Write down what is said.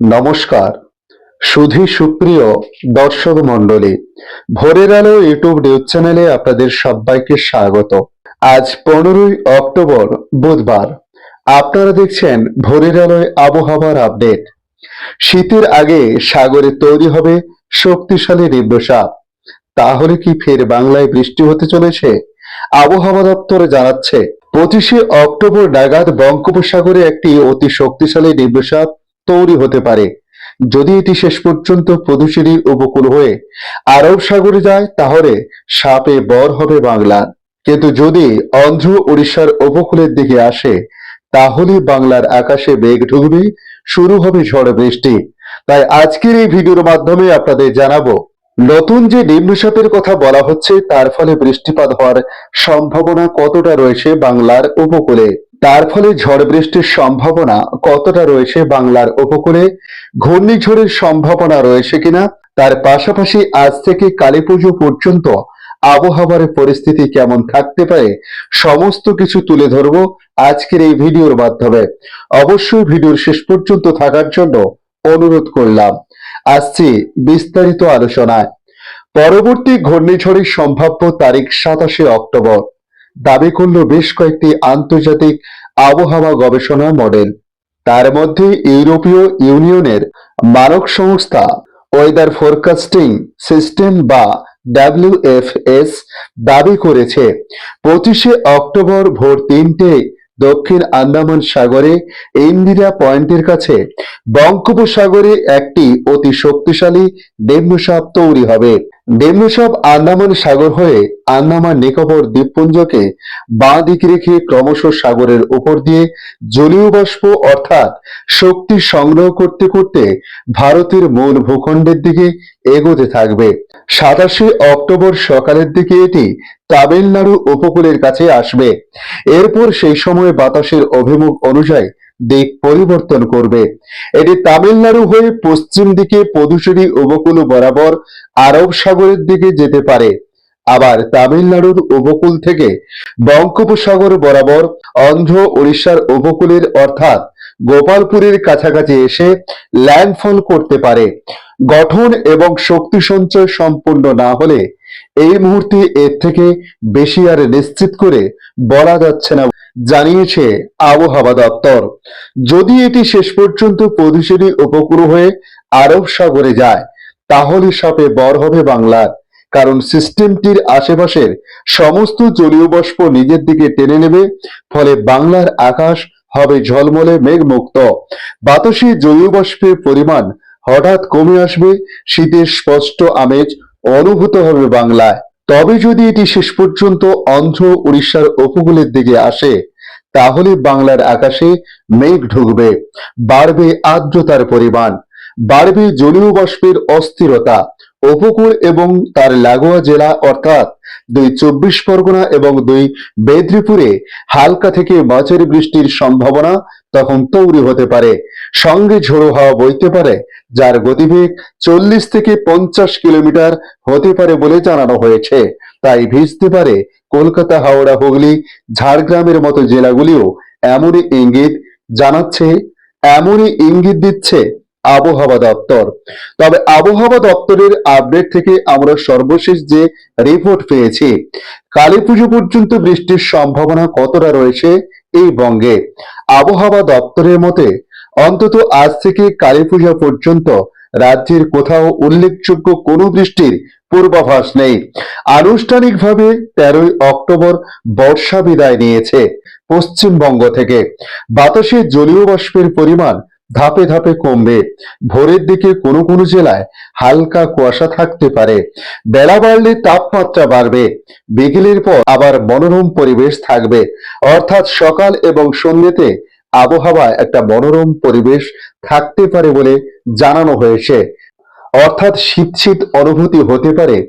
নমস্কার। সুধী সুপ্রিয় দর্শক মণ্ডলী, ভোরের আলো ইউটিউব নিউজ চ্যানেলে আপনাদের সবাইকে স্বাগত। আজ পনেরোই অক্টোবর, বুধবার। আপনারা দেখছেন ভোরের আলোয় আবহাওয়ার আপডেট। শীতের আগে সাগরে তৈরি হবে শক্তিশালী নিম্নচাপ। তাহলে কি ফের বাংলায় বৃষ্টি হতে চলেছে? আবহাওয়া দপ্তর জানাচ্ছে, পঁচিশে অক্টোবর নাগাদ বঙ্গোপসাগরে একটি অতি শক্তিশালী নিম্নচাপ তৈরি হতে পারে। যদি এটি শেষ পর্যন্ত পুদুচেরির উপকূল হয়ে আরব সাগরে যায়, তাহলে সাপে বর হবে বাংলা কিন্তু যদি অন্ধ্র উড়িষ্যার উপকূলের দিকে আসে, তাহলে বাংলার আকাশে বেগ ঢুকবে, শুরু হবে ঝড় বৃষ্টি। তাই আজকের এই ভিডিওর মাধ্যমে আপনাদের জানাব, নতুন যে নিম্নচাপের কথা বলা হচ্ছে, তার ফলে বৃষ্টিপাত হওয়ার সম্ভাবনা কতটা রয়েছে বাংলার উপকূলে? তার ফলে ঝড় বৃষ্টির সম্ভাবনা কতটা রয়েছে বাংলার উপকূলে? ঘূর্ণিঝড়ের সম্ভাবনা রয়েছে কিনা? তার পাশাপাশি আজ থেকে কালী পুজো পর্যন্ত আবহাওয়ার পরিস্থিতি কেমন থাকতে পারে, সমস্ত কিছু তুলে ধরবো আজকের এই ভিডিওর মাধ্যমে। অবশ্যই ভিডিওর শেষ পর্যন্ত থাকার জন্য অনুরোধ করলাম। আসছি বিস্তারিত আলোচনায়। পরবর্তী ঘূর্ণিঝড়ের সম্ভাব্য তারিখ সাতাশে অক্টোবর। দাবি করল বেশ কয়েকটি আন্তর্জাতিক আবহাওয়া গবেষণা মডেল। তার মধ্যে ইউরোপীয় ইউনিয়নের মানক সংস্থা ওয়েদার ফোরকাস্টিং সিস্টেম বা ডাব্লিউএফএস দাবি করেছে, পঁচিশে অক্টোবর ভোর তিনটে দক্ষিণ আন্দামান সাগরে ইন্দিরা পয়েন্টের কাছে বঙ্গোপসাগরে একটি অতি শক্তিশালী নিম্নচাপ তৈরি হবে। নিম্নচাপ আন্দামান সাগর হয়ে আন্দামান নিকোবর দ্বীপপুঞ্জকে বাঁ দিক রেখে ক্রমশ সাগরের উপর দিয়ে জলীয় বাষ্প অর্থাৎ শক্তি সংগ্রহ করতে করতে ভারতের মূল ভূখণ্ডের দিকে এগোতে থাকবে। সাতাশে অক্টোবর সকালের দিকে এটি তামিলনাড়ু উপকূলের কাছে আসবে। এরপর সেই সময় বাতাসের অভিমুখ অনুযায়ী দিক পরিবর্তন করবে। এটি তামিলনাড়ু হয়ে পশ্চিম দিকে পদুচেরি উপকূল বরাবর আরব সাগরের দিকে যেতে পারে। আবার তামিলনাড়ুর উপকূল থেকে বঙ্গোপসাগর বরাবর অন্ধ্র উড়িষ্যার উপকূলের অর্থাৎ গোপালপুরের কাছাকাছি এসে ল্যান্ডফল করতে পারে। গঠন এবং শক্তি সঞ্চয় সম্পূর্ণ না হলে এই মুহূর্তে এর থেকে বেশি আর নিশ্চিত করে বলা যাচ্ছে না, জানিয়েছে আবহাওয়া দপ্তর। যদি এটি শেষ পর্যন্ত পদুচেরি উপকূল হয়ে আরব সাগরে যায়, তাহলে সাপে বর হবে বাংলার কারণ সিস্টেমটির আশেপাশের সমস্ত জলীয় বাষ্প নিজের দিকে টেনে নেবে, ফলে বাংলার আকাশ হবে ঝলমলে মেঘমুক্ত। বাতাসে জলীয় বাষ্পের পরিমাণ হঠাৎ কমে আসবে, শীতের স্পষ্ট আমেজ অনুভূত হবে বাংলায়। তবে যদি এটি শেষ পর্যন্ত অন্ধ্র উড়িষ্যার উপকূলের দিকে আসে, তাহলে বাংলার আকাশে মেঘ ঢুকবে, বাড়বে আর্দ্রতার পরিমাণ, বাড়বে জলীয় বাষ্পের অস্থিরতা উপকূল এবং তার লাগোয়া জেলা অর্থাৎ দুই চব্বিশ পরগনা এবং দুই মেদিনীপুরে হালকা থেকে মাঝারি বৃষ্টির সম্ভাবনা তখন তৈরি হতে পারে। সঙ্গে ঝোড়ো হাওয়া বইতে পারে, যার গতিবেগ চল্লিশ থেকে পঞ্চাশ কিলোমিটার হতে পারে বলে জানানো হয়েছে। তাই ভিজতে পারে কলকাতা, হাওড়া, হুগলি, ঝাড়গ্রামের মতো জেলাগুলিও এমনই ইঙ্গিত জানাচ্ছে, এমনই ইঙ্গিত দিচ্ছে আবহাওয়া দপ্তর। তবে আবহাওয়া দপ্তরের আপডেট থেকে আমরা সর্বশেষ যে রিপোর্ট পেয়েছি, কালী পুজো পর্যন্ত বৃষ্টির সম্ভাবনা কতটা রয়েছে এই বঙ্গে? আবহাওয়া দপ্তরের মতে, অন্তত আজ থেকে কালী পূজা পর্যন্ত রাজ্যের কোথাও উল্লেখযোগ্য কোনো বৃষ্টির পূর্বাভাস নেই। আনুষ্ঠানিকভাবে তেরোই অক্টোবর বর্ষা বিদায় নিয়েছে পশ্চিমবঙ্গ থেকে। বাতাসে জলীয় বাষ্পের পরিমাণ ধাপে ধাপে কমবে। ভোরের দিকে কোনো কোনো জেলায় হালকা কুয়াশা থাকতে পারে। বেলা বাড়লে তাপমাত্রা বাড়বে। বিকেলের পর আবার মনোরম পরিবেশ থাকবে। অর্থাৎ সকাল এবং সন্ধ্যেতে আবহাওয়ায় একটা মনোরম পরিবেশ থাকতে পারে বলে জানানো হয়েছে। অর্থাৎ শীত শীত অনুভূতি হতে পারে